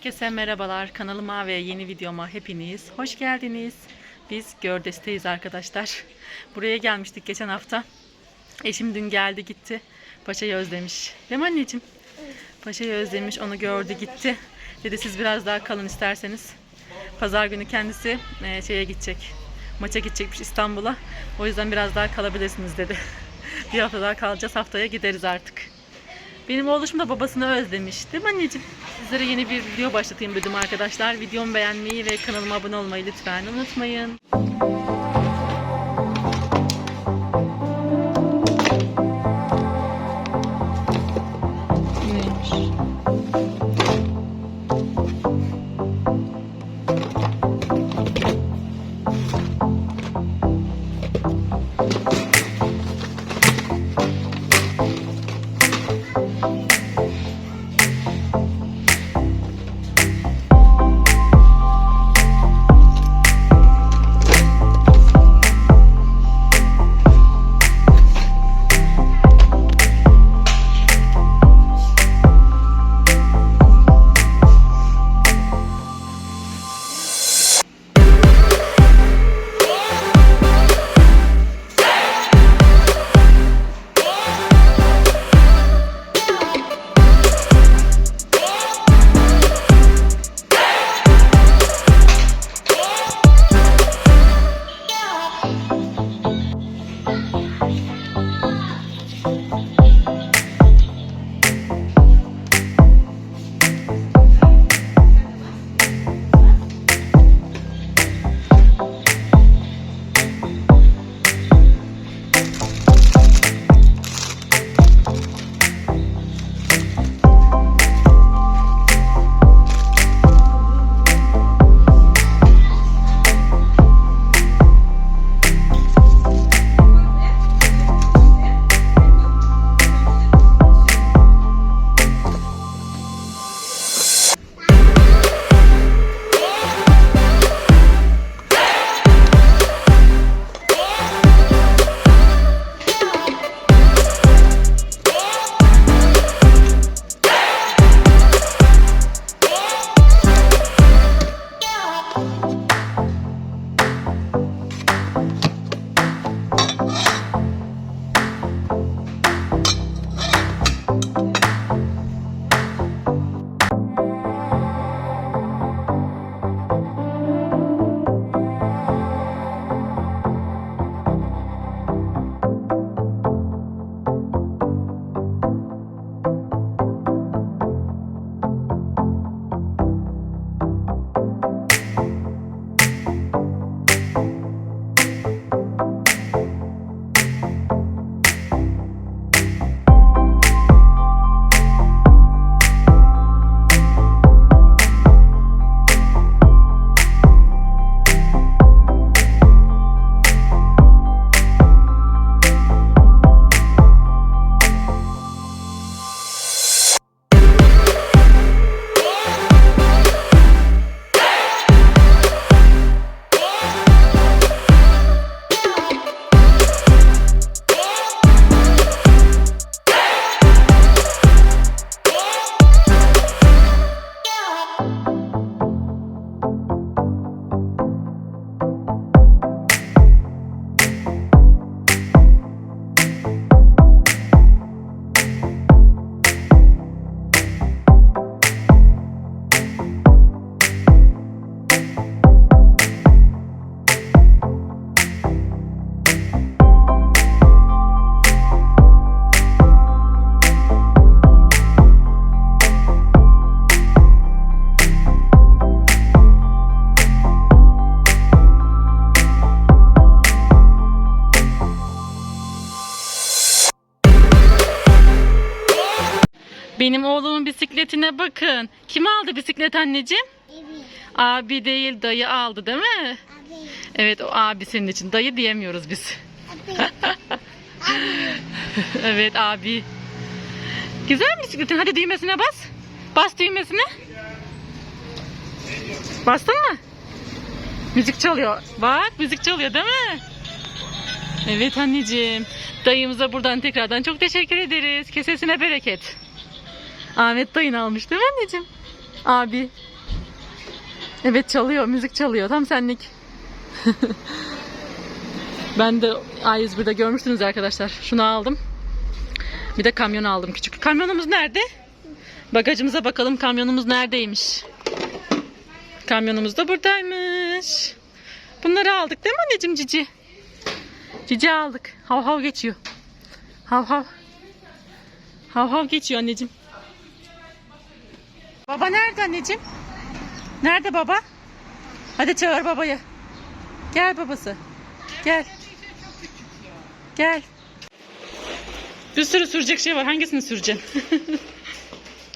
Herkese merhabalar. Kanalıma ve yeni videoma hepiniz hoş geldiniz. Biz Gördes'teyiz arkadaşlar. Buraya gelmiştik geçen hafta. Eşim dün geldi gitti. Paşa'yı özlemiş. Değil mi anneciğim? Paşa'yı özlemiş, onu gördü gitti. Dedi siz biraz daha kalın isterseniz. Pazar günü kendisi e, şeye gidecek. Maça gidecekmiş İstanbul'a. O yüzden biraz daha kalabilirsiniz dedi. Bir hafta daha kalacağız. Haftaya gideriz artık. Benim oğluşum da babasını özlemiş. Değil mi anneciğim? Sizlere yeni bir video başlatayım dedim arkadaşlar. Videomu beğenmeyi ve kanalıma abone olmayı lütfen unutmayın. Benim oğlumun bisikletine bakın. Kim aldı bisiklet anneciğim? Evet. Abi değil dayı aldı değil mi? Abi. Evet o abi senin için. Dayı diyemiyoruz biz. Abi. evet abi. Güzel mi bisikletin? Hadi düğmesine bas. Bas düğmesine. Bastın mı? Müzik çalıyor. Bak müzik çalıyor değil mi? Evet anneciğim. Dayımıza buradan tekrardan çok teşekkür ederiz. Kesesine bereket. Ahmet dayın almış değil mi anneciğim? Abi. Evet çalıyor, müzik çalıyor. Tam senlik. ben de A101'de görmüştünüz arkadaşlar. Şunu aldım. Bir de kamyon aldım küçük. Kamyonumuz nerede? Bagajımıza bakalım kamyonumuz neredeymiş. Kamyonumuz da buradaymış. Bunları aldık değil mi anneciğim Cici? Cici aldık. Hav hav geçiyor. Hav hav. Hav hav geçiyor anneciğim. Baba nerede anneciğim? Nerede baba? Hadi çağır babayı. Gel babası. Gel. Gel. Bir sürü sürecek şey var. Hangisini süreceksin?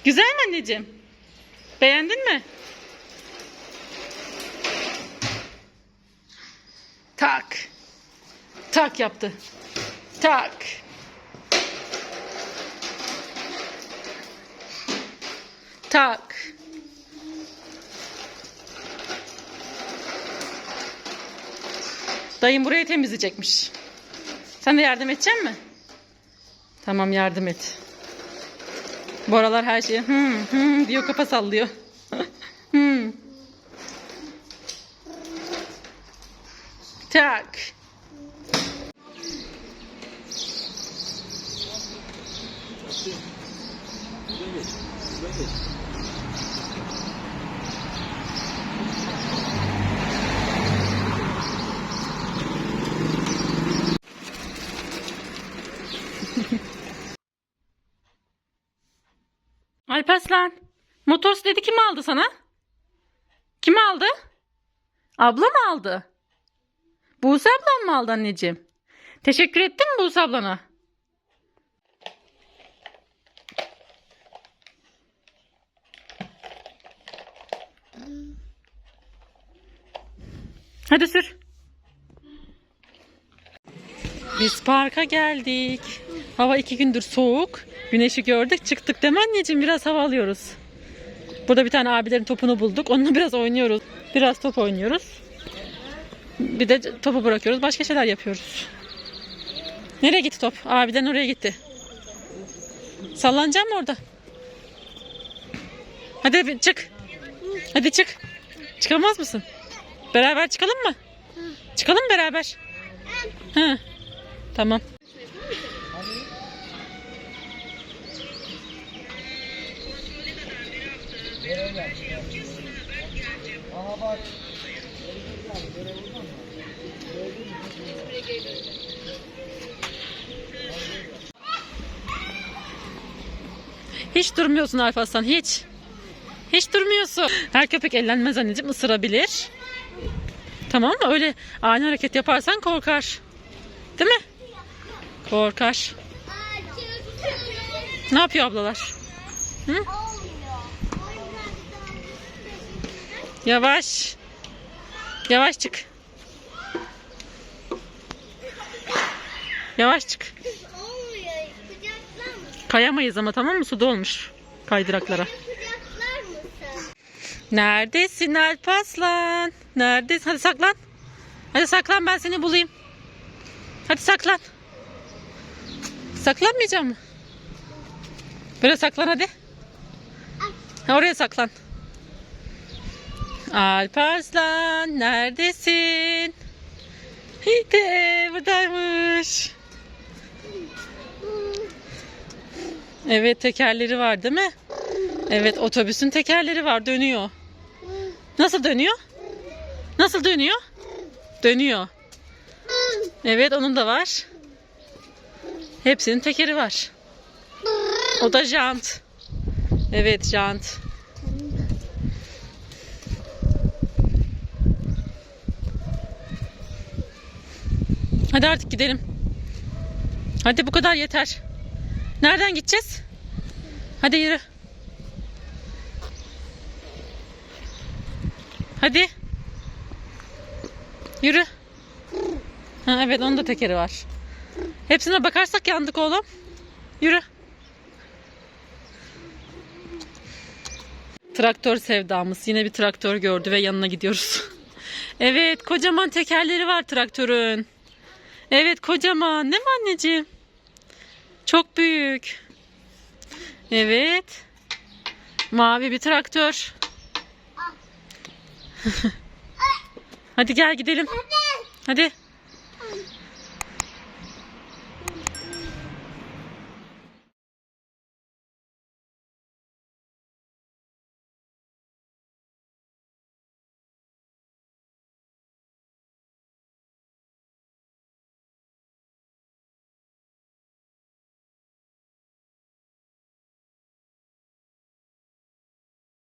Güzel mi anneciğim? Beğendin mi? Tak. Tak yaptı. Tak. Tak. Dayım burayı temizleyecekmiş. Sen de yardım edecek mi? Tamam yardım et. Bu aralar her şeye hmm, hmm diyor kafa sallıyor. hmm. Tak. Alparslan. Motosikleti kim aldı sana? Kim aldı? Abla mı aldı? Buse ablan mı aldı anneciğim? Teşekkür ettin mi Buse ablana? Hadi sür. Biz parka geldik. Hava iki gündür soğuk. Güneşi gördük çıktık değil mi anneciğim? Biraz hava alıyoruz. Burada bir tane abilerin topunu bulduk. Onunla biraz oynuyoruz. Biraz top oynuyoruz. Bir de topu bırakıyoruz. Başka şeyler yapıyoruz. Nereye gitti top? Abiden oraya gitti. Sallanacağım mı orada? Hadi çık. Hadi çık. Çıkamaz mısın? Beraber çıkalım mı? Çıkalım beraber. Hı. Tamam. Hiç durmuyorsun Alparslan hiç. Hiç durmuyorsun. Her köpek ellenmez anneciğim ısırabilir. Tamam mı? Öyle ani hareket yaparsan korkar. Değil mi? Korkar. Ne yapıyor ablalar? Hı? Yavaş. Yavaş çık. Yavaş çık. Kayamayız ama tamam mı? Suda olmuş kaydıraklara. Kucaklar mısın? Neredesin Alparslan? Neredesin? Hadi saklan. Hadi saklan ben seni bulayım. Hadi saklan. Saklanmayacağım mı? Böyle saklan hadi. Ha, oraya saklan. Alparslan neredesin? İşte buradaymış. Evet tekerleri var değil mi? Evet otobüsün tekerleri var dönüyor. Nasıl dönüyor? Nasıl dönüyor? Dönüyor. Evet onun da var. Hepsinin tekeri var. O da jant. Evet jant. Hadi artık gidelim. Hadi bu kadar yeter. Nereden gideceğiz? Hadi yürü. Hadi. Yürü. Ha, evet onun da tekeri var. Hepsine bakarsak yandık oğlum. Yürü. Traktör sevdamız. Yine bir traktör gördü ve yanına gidiyoruz. evet kocaman tekerleri var traktörün. Evet kocaman değil mi anneciğim? Çok büyük. Evet. Mavi bir traktör. Hadi gel gidelim. Hadi.